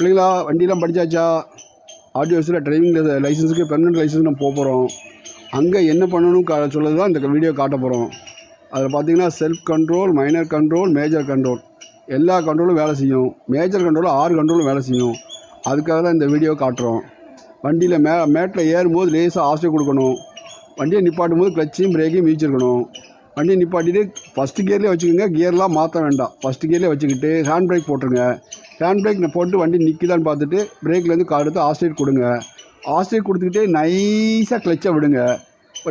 பிள்ளைங்களா வண்டியெலாம் படித்தாச்சா ஆர்டிஓஸில் டிரைவிங் லைசன்ஸுக்கு பெர்மனெண்ட் லைசன்ஸ் நம்ம போக போகிறோம் அங்கே என்ன பண்ணணும் கா சொல்லது தான் இந்த வீடியோ காட்ட போகிறோம் அதில் பார்த்தீங்கன்னா self control minor control major control எல்லா கண்ட்ரோலும் வேலை செய்யும். மேஜர் கண்ட்ரோலும் ஆறு கண்ட்ரோலும் வேலை செய்யும். அதுக்காக தான் இந்த வீடியோ காட்டுறோம். வண்டியில் மே மேட்டில் ஏறும்போது லேசாக ஆசை கொடுக்கணும். வண்டியை நிப்பாட்டும் போது கிளச்சையும் பிரேக்கையும் மீச்சிருக்கணும் வண்டியை நிப்பாட்டிட்டு ஃபஸ்ட்டு கியர்லேயே வச்சுக்கோங்க. கியர்லாம் மாற்ற வேண்டாம். ஃபஸ்ட்டு கியர்லேயே வச்சுக்கிட்டு ஹேண்ட் பிரேக் போட்டுருங்க. ஹேண்ட் பிரேக் போட்டு வண்டி நிற்கிதான்னு பார்த்துட்டு பிரேக்லேருந்து கார் எடுத்து ஆஸ்ட்ரேட் கொடுங்க. ஆஸ்ட்ரேட் கொடுத்துக்கிட்டே நைஸாக கிளச்சை விடுங்க.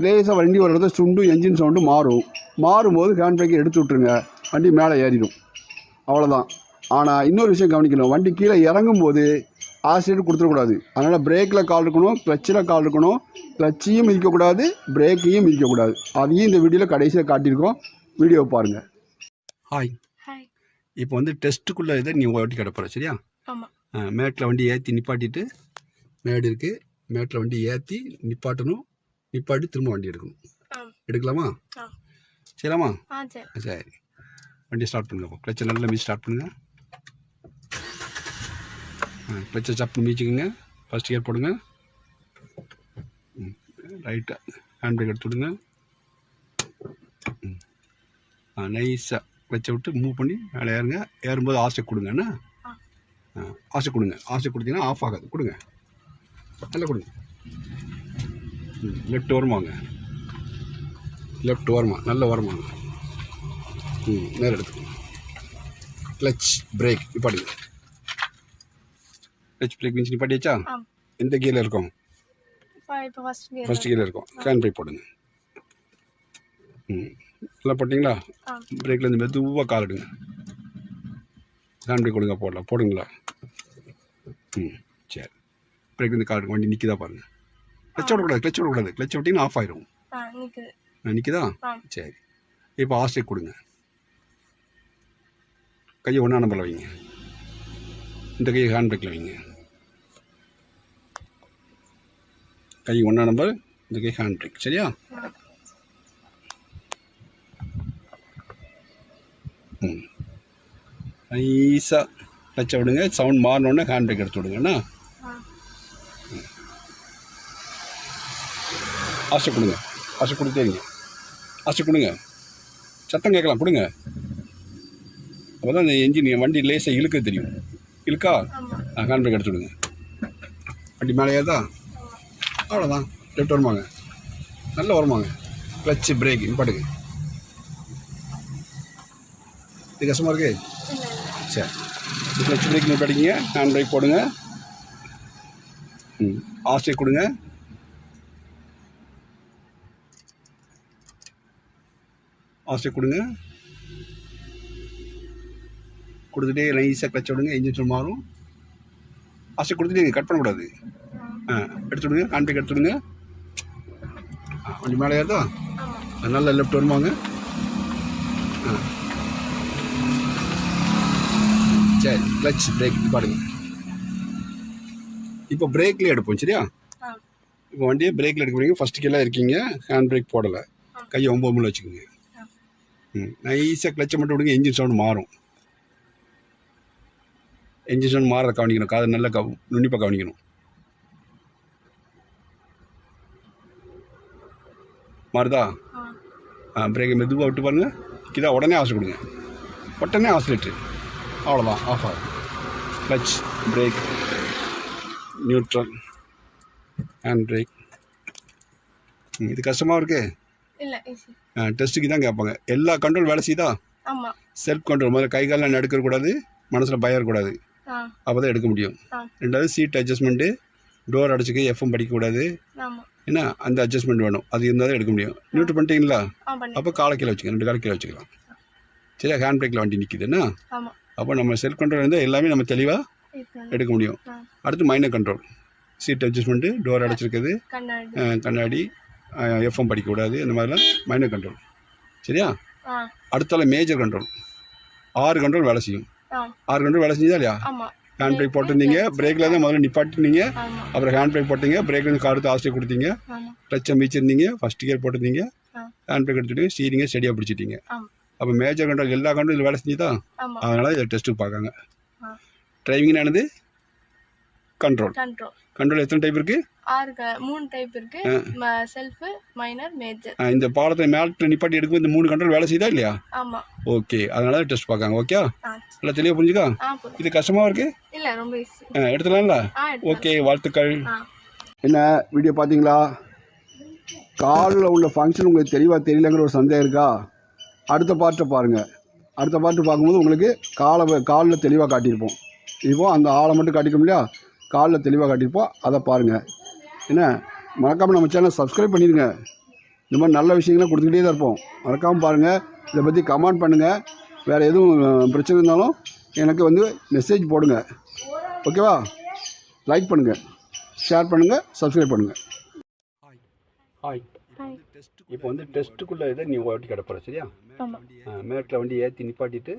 லேசாக வண்டி ஒரு இடத்துல சுண்டும் என்ஜின் சவுண்டும் மாறும். மாறும்போது ஹேண்ட் பிரேக்கை எடுத்து விட்ருங்க வண்டி மேலே ஏறிடும். அவ்வளோதான் ஆனால் இன்னொரு விஷயம் கவனிக்கணும். வண்டி கீழே இறங்கும் போது ஆஸ்ட்ரேட் கொடுத்துடக்கூடாது. அதனால் பிரேக்கில் கால் இருக்கணும் கிளச்சில் கால் இருக்கணும். கிளச்சையும் மிதிக்கக்கூடாது பிரேக்கையும் மிதிக்கக்கூடாது. அதையும் இந்த வீடியோவில் கடைசியில் காட்டியிருக்கோம். வீடியோ பாருங்கள் ஹாய் இப்போ வந்து டெஸ்ட்டுக்குள்ளே இதை நீ ஓட்டி கிடப்புற சரியா? மேட்டில் வண்டி ஏற்றி நிப்பாட்டிட்டு மேடு இருக்குது மேட்டில் வண்டி ஏற்றி நிப்பாட்டணும். நிப்பாட்டி திரும்ப வண்டி எடுக்கணும். எடுக்கலாமா? ஆ. சரி. வண்டி ஸ்டார்ட் பண்ணுங்க கிளச்சை நல்லா மீ ஸ்டார்ட் பண்ணுங்க. கிளச்சை சப்பு மீச்சிக்கோங்க ஃபஸ்ட் கியர் போடுங்க. ரைட்டாக ஹேண்ட் பிரேக் எடுத்து விடுங்க. ம். ஆ நைஸாக கிளச்சை விட்டு மூவ் பண்ணி மேலே ஏறுங்க. ஏறும்போது ஆசை கொடுங்க என்ன? ஆசை கொடுங்க. ஆசை கொடுத்தீங்கன்னா ஆஃப் ஆகாது. கொடுங்க. நல்லா கொடுங்க. லெஃப்ட் ஓரமாங்க லெஃப்ட் ஓரமா நல்ல ஓரமாங்க ம் நேரம் எடுத்துக்கோங்க. கிளச் பிரேக் நிப்பாடுங்க கிளச் பிரேக் மீன்ஸ் நிப்பாட்டியாச்சா? எந்த கீரில் இருக்கும்? ஃபஸ்ட் ஃபர்ஸ்ட் கீரில் இருக்கும். ஹேண்ட் பிரேக் போடுங்க. ம். நல்லா போட்டிங்களா? ஆ. பிரேக்லேருந்து மெதுவாக கால் எடுங்க. ஹேண்ட் பிரேக் கொடுங்க போடலாம். போடுங்களா? ம் சரி. பிரேக்லேருந்து கால் எடுங்க. வண்டி நிற்கிதா பாருங்கள் கிளச் விடக்கூடாது கிளச் விடக்கூடாது. கிளச் விட்டிங்கன்னா ஆஃப் ஆயிரும். ஆ நிற்குது சரி. இப்போ ஆஸ்ட்ரேக் கொடுங்க. கையை ஒன்றா நம்பரில் வைங்க. இந்த கையை ஹேண்ட் பிரேக்கில் வைங்க. கை ஒன்றா நம்பர் இந்த கை ஹேண்ட் பிரேக் சரியா? ம் நைஸாக டச்சை விடுங்க. சவுண்ட் மாறினோடனே ஹேண்ட் பிரேக் எடுத்து விடுங்கண்ணா ஆ ஆசை கொடுங்க. ஆசை கொடுத்தே இருங்க. ஆசை கொடுங்க. சத்தம் கேட்கலாம். கொடுங்க. அப்போ தான் இந்த என்ஜின் வண்டி லேசாக இழுக்க தெரியும். இழுக்கா? ஆமாம் ஹேண்ட் பிரேக் எடுத்து விடுங்க. வண்டி மேலே ஏதா அவ்வளோதான் லெஃப்ட் வருமாங்க. நல்ல வருமாங்க. கிளச்சு பிரேக் இம்பாட்டுங்க இது கஷ்டமாக இருக்கு இல்லை இல்லை சரி கிளச் பிரேக் நிப்பாட்டிங்க ஹேண்ட் பிரேக் போடுங்க ம் ஆஸ்டே கொடுங்க ஆஸ்டே கொடுங்க கொடுத்துட்டே நைஸாக கிளச் விடுங்க இன்ஜின் மாறும். ஆஸ்டே கொடுத்துட்டு கட் பண்ணக்கூடாது ஆ எடுத்து விடுங்க ஹேண்ட் பிரேக் எடுத்து விடுங்க. கொஞ்சம் மேலே ஏறுதா? நல்லா லெஃப்ட் வருமாங்க. ஆ. சரி கிளச் பிரேக் பாருங்க. இப்போ பிரேக்லேயே எடுப்போம் சரியா? இப்போ வண்டியை பிரேக்கில் எடுக்க போறீங்க. ஃபஸ்ட்டு கீழே இருக்கீங்க ஹேண்ட் பிரேக் போடலை. கையை ஒம்பது முள்ள வச்சுக்கோங்க. ம் நைஸாக கிளச்சை மட்டும் விடுங்க என்ஜின் சவுண்ட் மாறும். என்ஜின் சவுண்ட் மாறத கவனிக்கணும். காதை நல்லா கவ நுண்ணிப்பாக கவனிக்கணும். மாறுதா? ஆ. பிரேக்கை மெதுவாக விட்டு பாருங்க. இதா உடனே ஆசை கொடுங்க. உடனே ஆசிலேட்ரு அவ்வளோதான் ஆஃப் ஆகும் clutch brake neutral hand brake இது கஷ்டமாக இருக்கு? டெஸ்ட்டுக்கு தான் கேட்பாங்க. எல்லா கண்ட்ரோல் வேலை செய்யுதா? செல்ஃப் கண்ட்ரோல் முதல்ல கை காலெலாம் நடுக்கக்கூடாது மனசில் பயம் இருக்கக்கூடாது. அப்போ தான் எடுக்க முடியும். ரெண்டாவது சீட் அட்ஜஸ்ட்மெண்ட்டு டோர் அடைச்சிக்க எஃப்எம் படிக்கக்கூடாது என்ன? அந்த அட்ஜஸ்ட்மெண்ட் வேணும். அது இருந்தால் தான் எடுக்க முடியும். நியூட்ரு பண்ணிட்டீங்களா? அப்போ காலை கீழே வச்சுக்கலாம் ரெண்டு காலை கீழே வச்சுக்கலாம். சரியா? ஹேண்ட் பிரேக்கில் வண்டி நிற்கிதுன்னா ஆமாம் அப்போ நம்ம செல்ஃப் கண்ட்ரோல் இருந்தால் எல்லாமே நம்ம தெளிவாக எடுக்க முடியும். அடுத்து minor control seat adjustment door அடைச்சிருக்குது கண்ணாடி. எஃப்எம் படிக்கக்கூடாது இந்த மாதிரிலாம் மைனர் கண்ட்ரோல் சரியா? அடுத்தால மேஜர் கண்ட்ரோல் ஆறு கண்ட்ரோல் வேலை செய்யும். ஆறு கண்ட்ரோல் வேலை செஞ்சதா இல்லையா? ஹேண்ட் பிரேக் போட்டிருந்தீங்க பிரேக்கில் தான் முதல்ல நிப்பாட்டினீங்க அப்புறம் ஹேண்ட் பிரேக் போட்டீங்க பிரேக்லேருந்து காருக்கு ஆஸ்டே கொடுத்தீங்க கிளச்சை மீச்சிருந்தீங்க ஃபஸ்ட் கியர் போட்டிருந்தீங்க ஹேண்ட் பிரேக் எடுத்துட்டு ஸ்டீரிங்கை ஸ்டெடியாக பிடிச்சிட்டீங்க. அப்போ மேஜர் கண்ட்ரோல் எல்லா கண்ட்ரோல் வேலை செஞ்சுதா? அதனால் இதை டெஸ்ட்டுக்கு பார்க்காங்க. ஆ. டிரைவிங்னானது கண்ட்ரோல் கண்ட்ரோல் கண்ட்ரோல் எத்தனை டைப் இருக்குது ஆறு மூணு டைப் இருக்கு. செல்ஃப் மைனர் மேஜர் இந்த பாடத்தை மேலே நிப்பாட்டி எடுக்கும் இந்த மூணு கண்ட்ரோல் வேலை செய்தா இல்லையா? ஆமா. ஓகே அதனால தான் டெஸ்ட் பார்க்காங்க. ஓகே நல்லா தெளிவாக புரிஞ்சுக்கா இது கஷ்டமாக இருக்குது இல்ல ரொம்ப ஈஸி எடுத்துலாம்ல ஓகே வாழ்த்துக்கள். என்ன வீடியோ பார்த்தீங்களா? காலில் உள்ள ஃபங்க்ஷன் உங்களுக்கு தெளிவாக தெரியலங்கிற ஒரு சந்தேகம் இருக்கா? அடுத்த பார்ட்டை பாருங்கள் அடுத்த பாட்டு பார்க்கும்போது உங்களுக்கு காலை காலில் தெளிவாக காட்டியிருப்போம். இப்போது அந்த ஆளை மட்டும் காட்டிக்கும் இல்லையா? காலில் தெளிவாக காட்டியிருப்போம். அதை பாருங்கள் என்ன? மறக்காமல் நம்ம சேனல் சப்ஸ்கிரைப் பண்ணிடுங்க. இந்த மாதிரி நல்ல விஷயங்களை கொடுத்துக்கிட்டே தான் இருப்போம். மறக்காமல் பாருங்கள் இதை பற்றி கமெண்ட் பண்ணுங்கள் வேறு எதுவும் பிரச்சனை இருந்தாலும் எனக்கு வந்து மெசேஜ் போடுங்க. ஓகேவா லைக் பண்ணுங்கள் ஷேர் பண்ணுங்கள் சப்ஸ்கிரைப் பண்ணுங்கள் ஹாய் ஹாய் இப்போ வந்து டெஸ்ட்டுக்குள்ளே இதை நீ ஓட்டி கிடப்புற சரியா? மேட்டில் வண்டி ஏற்றி நிப்பாட்டிட்டு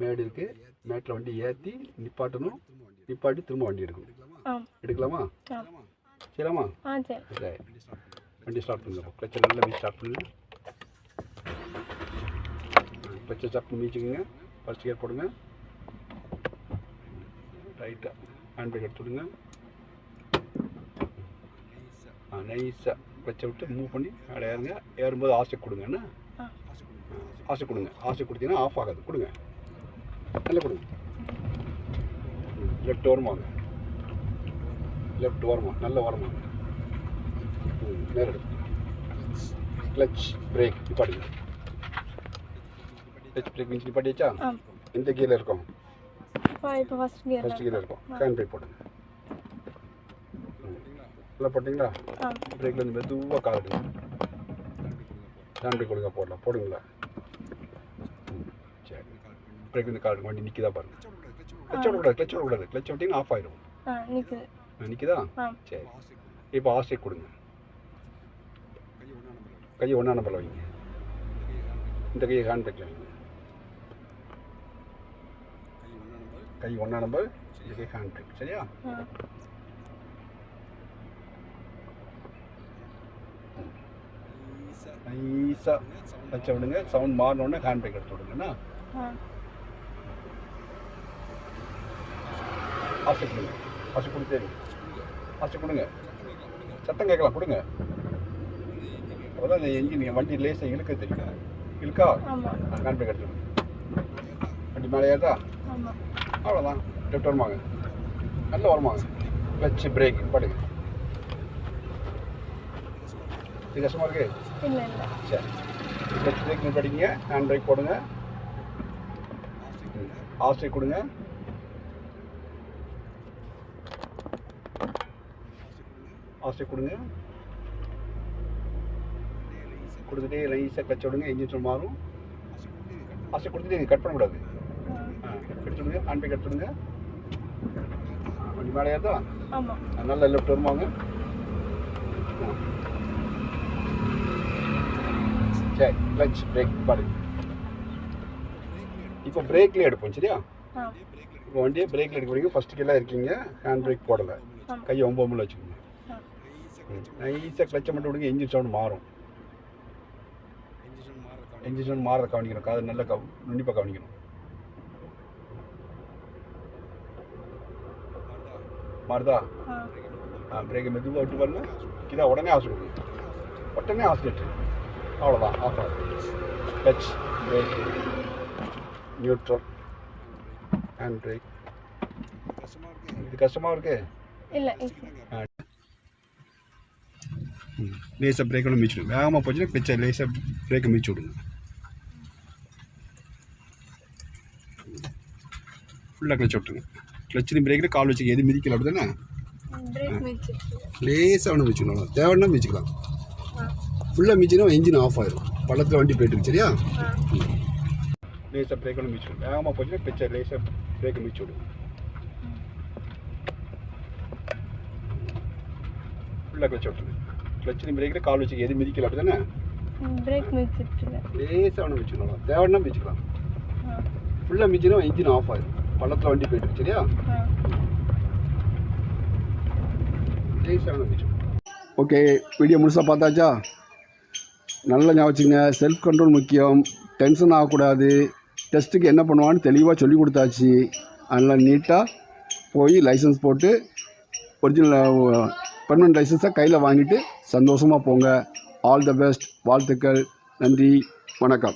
மேடு இருக்குது மேட்டில் வண்டி ஏற்றி நிப்பாட்டணும். நிப்பாட்டி திரும்ப வண்டி எடுக்கணும். எடுக்கலாமா? ஆ சரி. வண்டி ஸ்டார்ட் பண்ணுங்க. கிளச்சை நல்லா வீச்சு ஸ்டார்ட் பண்ணுங்க. கிளச்சை ஸ்டார்ட் பண்ணி வச்சுக்கோங்க ஃபஸ்ட் கியர் போடுங்க. ரைட்டாக ஹேண்ட் பிரேக் எடுத்து விடுங்க. ஆ நைஸாக கிளச்சை விட்டு மூவ் பண்ணி அப்படியே ஏறுங்க. ஏறும்போது ஆசை கொடுங்க. என்ன? ஆ. ஆசை கொடுங்க. ஆசை கொடுத்தீங்கன்னா ஆஃப் ஆகாது. கொடுங்க. நல்லா கொடுங்க. லெஃப்ட் ஓரமாங்க லெஃப்ட் ஓரமா. நல்ல ஓரமா ம், நேரா எடுங்க கிளச் பிரேக் நிப்பாட்டுங்க கிளச் பிரேக் நிப்பாட்டியாச்சா? எந்த கீரில் இருக்கும்? ஃபர்ஸ்ட் கீரில் இருக்கும். ஹேண்ட் பிரேக் போடுங்க. போட்டிங்களா? பிரேக்கில் வந்து மெதுவாக கால் எடுங்க ஹேண்ட் பிரேக் கொடுங்க போடலாம். போடுங்களா? சரி. பிரேக் வந்து கால் எடுங்க. வண்டி நிற்கிதா பாருங்க. கிளச் விடக்கூடாது கிளச் விடக்கூடாது கிளச் விட்டிங்கன்னா ஆஃப் ஆயிடும். நிற்கிதா சரி. இப்போ ஆசை கொடுங்க. கையை ஒன்றா நம்பரில் வைங்க. இந்த கையை ஹேண்ட் பிரேக்கில் வைங்க. கை ஒன்றா நம்பர் இந்த கை ஹேண்ட் பிரேக் சரியா? நைஸாக வச்ச விடுங்க சவுண்ட் மாறினோடனே ஹேண்ட் பிரேக் எடுத்து விடுங்கண்ணா ஆசை கொடுங்க. ஆசை கொடுத்தே. ஆசை கொடுங்க. சத்தம் கேட்கலாம் கொடுங்க. அப்போதான் அந்த என்ஜின் வண்டி லேசாக இழுக்க தெரியும். இழுக்கா? ஹேண்ட் பிரேக் எடுத்து வண்டி மேலே ஏறதா? அவ்வளோதான் லெஃப்ட் வருமாங்க. நல்ல வருமாங்க. கிளச்சு பிரேக் படுங்க இது கஷ்டமாக இருக்கு? இல்ல இல்ல. சரி. கிளச் பிரேக் படிங்க. ஹேண்ட் பிரேக் போடுங்க. ஆசை கொடுங்க. ஆசை கொடுங்க. கொடுத்துட்டே ரைஸாக கச்ச விடுங்க. என்ஜின் மாறும். ஆசை கொடுத்துட்டே கட் பண்ணக்கூடாது. ஆ எடுத்துடுங்க ஹேண்ட் பேக் எடுத்துடுங்க வண்டி மேலே ஏறதா? நல்ல லெஃப்ட் வருவாங்க சரி கிளச் பிரேக் பாடு. இப்போ பிரேக்லேயே எடுப்போம் சரியா? இப்போ வண்டியை பிரேக்கில் எடுக்க போறீங்க ஃபஸ்ட்டு கீழே இருக்கீங்க ஹேண்ட் பிரேக் போடலை. கையை ஒம்பது வச்சுக்கோங்க. நைஸாக கிளச்சை மட்டும் விடுங்க என்ஜின் சவுண்ட் மாறும். என்ஜின் சவுண்ட் மாறத கவனிக்கணும். காது நல்லா கவ நுண்ணிப்பாக கவனிக்கணும். மாறுதா? ஆ. பிரேக்கை மெதுவாக விட்டு பாருங்க இதா உடனே ஆசை உடனே ஆசிலேட்டு அவ்வளோதான் ஆஃப் ஆகுது touch brake neutral hand brake இது கஷ்டமாக இருக்கு? இல்ல லேசாக பிரேக் ஒன்று மிச்சிடும் வேகமாக போச்சுன்னா கிளச்சை லேசாக பிரேக்கை மிச்சு விடுங்க ஃபுல்லாக கிளச் விட்டுருங்க. கிளச்சிலையும் பிரேக்கில் கால் வச்சுக்க. எது மிதிக்கல அப்படி தானே மிச்சு லேசாக ஒன்று மிச்சிக்கணும் அவ்வளோ. தேவைன்னா மிச்சிக்கலாம் ஆ ஃபுல்லாக மிச்சினா இன்ஜின் ஆஃப் ஆயிடும் பள்ளத்தில் வண்டி போயிட்டு சரியா? லேசாக பிரேக் ஒன்று மிச்சு விடும் வேகமாக போச்சுன்னா கிளச்சை லேசாக பிரேக்கை மிச்சு விடுங்க ஃபுல்லாக கிளச் விட்டுருங்க கிளச்சிலையும் பிரேக்கில் கால் வச்சுக்க. எது மிதிக்கல அப்படி தானே பிரேக் லேசாக ஒன்று மிச்சிக்கணும் தேவைன்னா மிச்சிக்கலாம் ஃபுல்லாக மிச்சினா இன்ஜின் ஆஃப் ஆயிடும் பள்ளத்தில் வண்டி போயிட்டு சரியா? ஆ. ஓகே வீடியோ முழுசாக பார்த்தாச்சா? நல்ல ஞாபகம் செல்ஃப் கண்ட்ரோல் முக்கியம். டென்ஷன் ஆகக்கூடாது. டெஸ்ட்டுக்கு என்ன பண்ணுவான்னு தெளிவாக சொல்லி கொடுத்தாச்சு. அதனால் நீட்டாக போய் லைசன்ஸ் போட்டு ஒரிஜினல் பெர்மனன்ட் லைசன்ஸை கையில் வாங்கிட்டு சந்தோஷமாக போங்க. ஆல் த பெஸ்ட் வாழ்த்துக்கள். நன்றி. வணக்கம்.